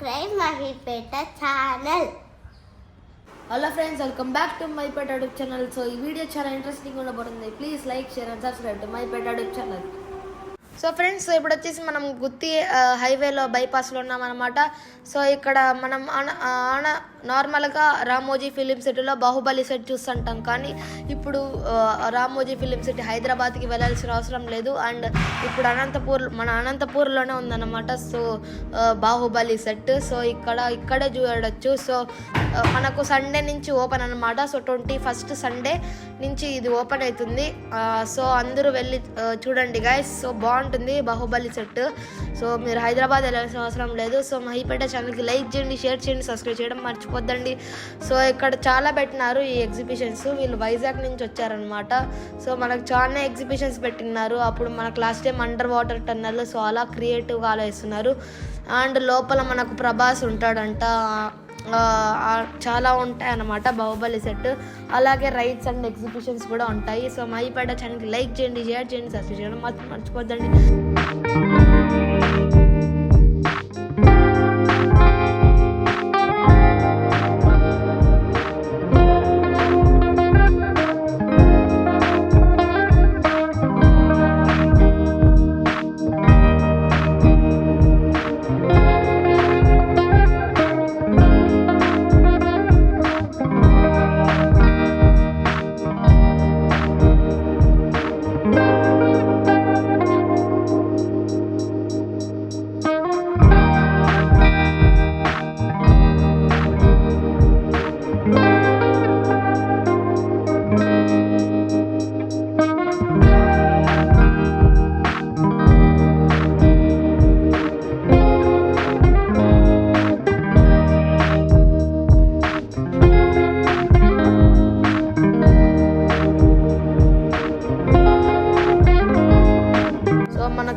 Subscribe Mahipeta channel hello friends welcome back to my pet అడుగు channel so ఈ video చాలా interesting ఉండబోతుంది. Please like share and subscribe to my pet అడుగు channel so friends ఇప్పుడు వచ్చేసి మనం గుత్తి హైవేలో బైపాస్లో ఉన్నామన్నమాట. సో ఇక్కడ మనం ఆన- ఆన నార్మల్గా రామోజీ ఫిలిం సిటీలో బాహుబలి సెట్ చూస్తుంటాం. కానీ ఇప్పుడు రామోజీ ఫిలిం సిటీ హైదరాబాద్కి వెళ్ళాల్సిన అవసరం లేదు. అండ్ ఇప్పుడు అనంతపూర్ మన అనంతపూర్లోనే ఉందన్నమాట. So Baahubali set. సో ఇక్కడ ఇక్కడే చూడొచ్చు. సో మనకు సండే నుంచి ఓపెన్ అన్నమాట. సో ట్వంటీ ఫస్ట్ సండే నుంచి ఇది ఓపెన్ అవుతుంది. సో అందరూ వెళ్ళి చూడండి గాయస్ సో బాగుంటుంది. బాహుబలి సెట్. సో మీరు హైదరాబాద్ వెళ్ళాల్సిన అవసరం లేదు. సో మహిపేట ఛానల్కి లైక్ చేయండి షేర్ చేయండి సబ్స్క్రైబ్ చేయడం మర్చిపోద్దండి. సో ఇక్కడ చాలా పెట్టినారు ఈ ఎగ్జిబిషన్స్. వీళ్ళు వైజాగ్ నుంచి వచ్చారనమాట సో మనకు చాలా ఎగ్జిబిషన్స్ పెట్టినారు అప్పుడు మనకు last time under water tunnel so అలా క్రియేటివ్గా ఆలోచిస్తున్నారు. అండ్ లోపల మనకు ప్రభాస్ ఉంటాడంట. చాలా ఉంటాయి అన్నమాట బాహుబలి సెట్ అలాగే రైట్స్ అండ్ ఎగ్జిబిషన్స్ కూడా ఉంటాయి. సో మైపేట ఛానల్కి లైక్ చేయండి షేర్ చేయండి సబ్స్క్రైబ్ చేయడం మర్చిపోద్దండి.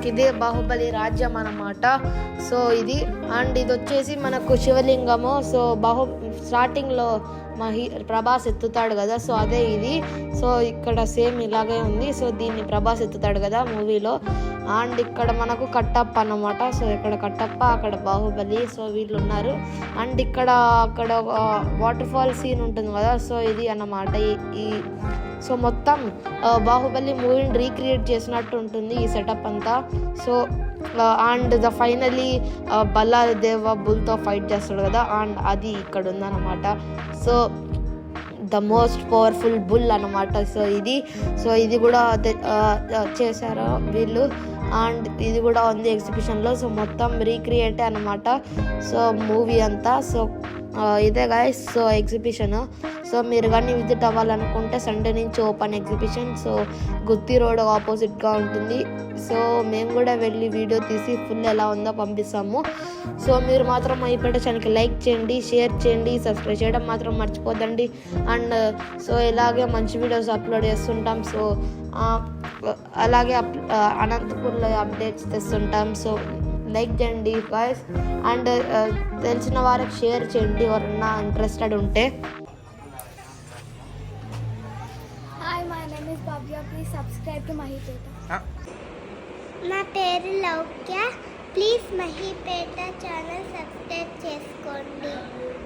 మనకి ఇదే బాహుబలి రాజ్యం అన్నమాట. సో ఇది అండ్ ఇది వచ్చేసి మనకు శివలింగము. సో బాహు స్టార్టింగ్లో మహి ప్రభాస్ ఎత్తుతాడు కదా సో అదే ఇది. సో ఇక్కడ సేమ్ ఇలాగే ఉంది. సో దీన్ని ప్రభాస్ ఎత్తుతాడు కదా మూవీలో. అండ్ ఇక్కడ మనకు కట్టప్ప అన్నమాట. సో ఇక్కడ కట్టప్ప అక్కడ బాహుబలి సో వీళ్ళు ఉన్నారు అండ్ ఇక్కడ అక్కడ వాటర్ ఫాల్ సీన్ ఉంటుంది కదా సో ఇది అన్నమాట. ఈ సో మొత్తం బాహుబలి మూవీని రీక్రియేట్ చేసినట్టు ఉంటుంది ఈ సెటప్ అంతా. So and the finally Bhallaladeva బుల్తో fight చేస్తాడు కదా అండ్ అది ఇక్కడ ఉందన్నమాట. So the most powerful bull అన్నమాట. సో ఇది సో ఇది కూడా చేశారు వీళ్ళు. అండ్ ఇది కూడా ఉంది ఎగ్జిబిషన్లో. సో మొత్తం రీక్రియేటే అనమాట సో మూవీ అంతా. సో ఇదే గాయస్ సో ఎగ్జిబిషన్ సో మీరు కానీ విజిట్ అవ్వాలనుకుంటే సండే నుంచి open exhibition so Gooty road ఆపోజిట్గా ఉంటుంది. సో మేము కూడా వెళ్ళి వీడియో తీసి ఫుల్ ఎలా ఉందో పంపిస్తాము. సో మీరు మాత్రం అయిపోయిన ఛానల్కి లైక్ చేయండి షేర్ చేయండి సబ్స్క్రైబ్ చేయడం మాత్రం మర్చిపోద్దండి. అండ్ సో ఇలాగే మంచి వీడియోస్ అప్లోడ్ చేస్తుంటాం. సో అలాగే అప్ అనంతపూర్లో అప్డేట్స్ తెస్తుంటాం. సో లైక్ చేయండి గాయస్ అండ్ తెలిసిన వారికి షేర్ చేయండి ఎవరన్నా ఇంట్రెస్టెడ్ ఉంటే. Hi, my name is Bhavya. Please subscribe to Mahipeta. నా పేరు Loukya. Please Mahipeta channel subscribe చేసుకోండి.